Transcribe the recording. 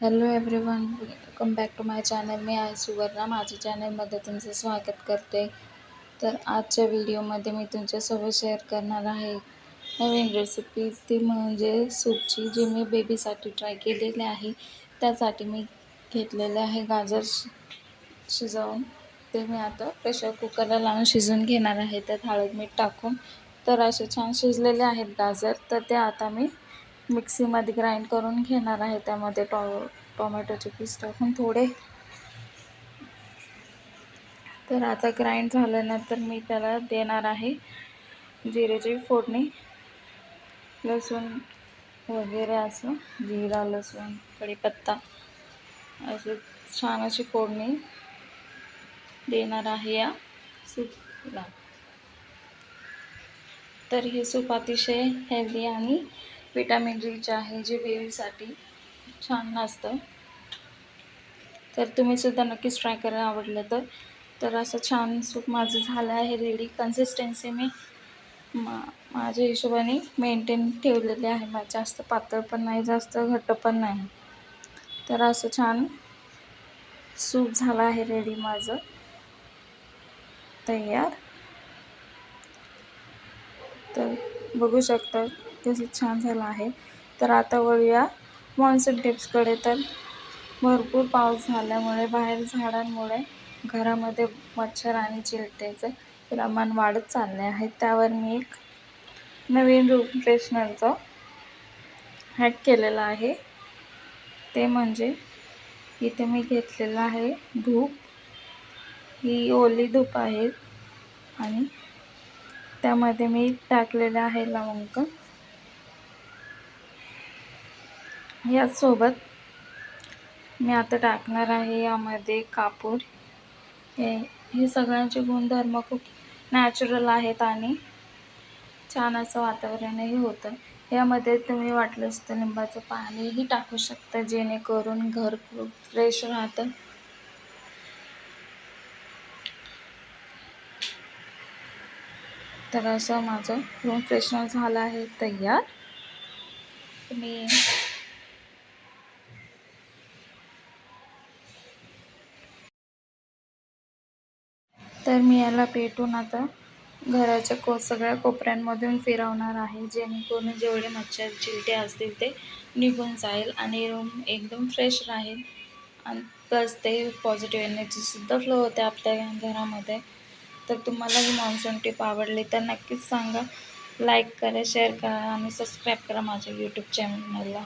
Hello everyone welcome back to my channel मी आहे सुवर्णा. माझ्या चॅनलमध्ये तुमचं स्वागत करते. तर आजच्या व्हिडिओमध्ये मी तुमच्यासोबत शेअर करणार आहे नवीन रेसिपी ती म्हणजे सूपची जी मी बेबीसाठी ट्राय केलेली आहे. त्यासाठी मी घेतलेले आहे गाजर शि शिजवून. ते मी आता प्रेशर कुकरला लावून शिजवून घेणार आहे. त्यात हळद मीठ टाकून. तर असे छान शिजलेले आहेत गाजर. तर ते आता मी मिक्सीमध्ये ग्राइंड करून घेणार आहे. त्यामध्ये टॉ टोमॅटोचे पीस टाकून थोडे. तर आता ग्राइंड झाल्यानंतर मी त्याला देणार आहे जिरेची फोडणी. लसूण वगैरे असं जिरा लसूण कढीपत्ता असं छान अशी फोडणी देणार आहे या सूपला. तर हे सूप अतिशय हेल्दी आणि विटॅमिन रिच आहे जे बेबीसाठी छान असतं तर तुम्हीसुद्धा नक्कीच ट्राय करा आवडलं तर. तर असं छान सूप माझं झालं आहे रेडी कन्सिस्टन्सी मी मा माझ्या हिशोबाने मेंटेन ठेवलेले आहे. मा जास्त पातळ पण नाही जास्त घट्ट पण नाही. तर असं छान सूप झालं आहे रेडी माझं. तयार. तर बघू शकता कसं छान झालं आहे. तर आता वळूया मॉन्सून टिप्सकडे तर भरपूर पाऊस झाल्यामुळे बाहेर झाडांमुळे घरामध्ये मच्छर आणि चिलटेचं प्रमाण वाढत चालले आहे. त्यावर मी एक नवीन रूम फ्रेशनरचं हॅक केलेलं आहे. ते म्हणजे इथे मी घेतलेलं आहे धूप. ही ओली धूप आहे आणि त्यामध्ये मी टाकलेलं आहे लवंग. याचसोबत मी आता टाकणार आहे यामध्ये कापूर. हे हे सगळ्यांचे गुणधर्म खूप नॅचरल आहेत आणि छान असं वातावरणही होतं. यामध्ये तुम्ही वाटलंच तर लिंबाचं पाणीही टाकू शकता जेणेकरून घर खूप फ्रेश राहतं. तर असं माझं रूम फ्रेशनर झालं आहे तयार. मी तर मी याला पेटून आता घराच्या को सगळ्या कोपऱ्यांमधून फिरवणार आहे. जेणेकरून जेवढे मच्छर चिलटे असतील ते निघून जाईल आणि रूम एकदम फ्रेश राहील. आणि प्लस ते पॉझिटिव्ह एनर्जीसुद्धा फ्लो होते आपल्या घरामध्ये. तर तुम्हाला ही मॉन्सून टिप आवडली तर नक्कीच सांगा. लाईक करा शेअर करा आणि सबस्क्राईब करा माझ्या यूट्यूब चॅनलला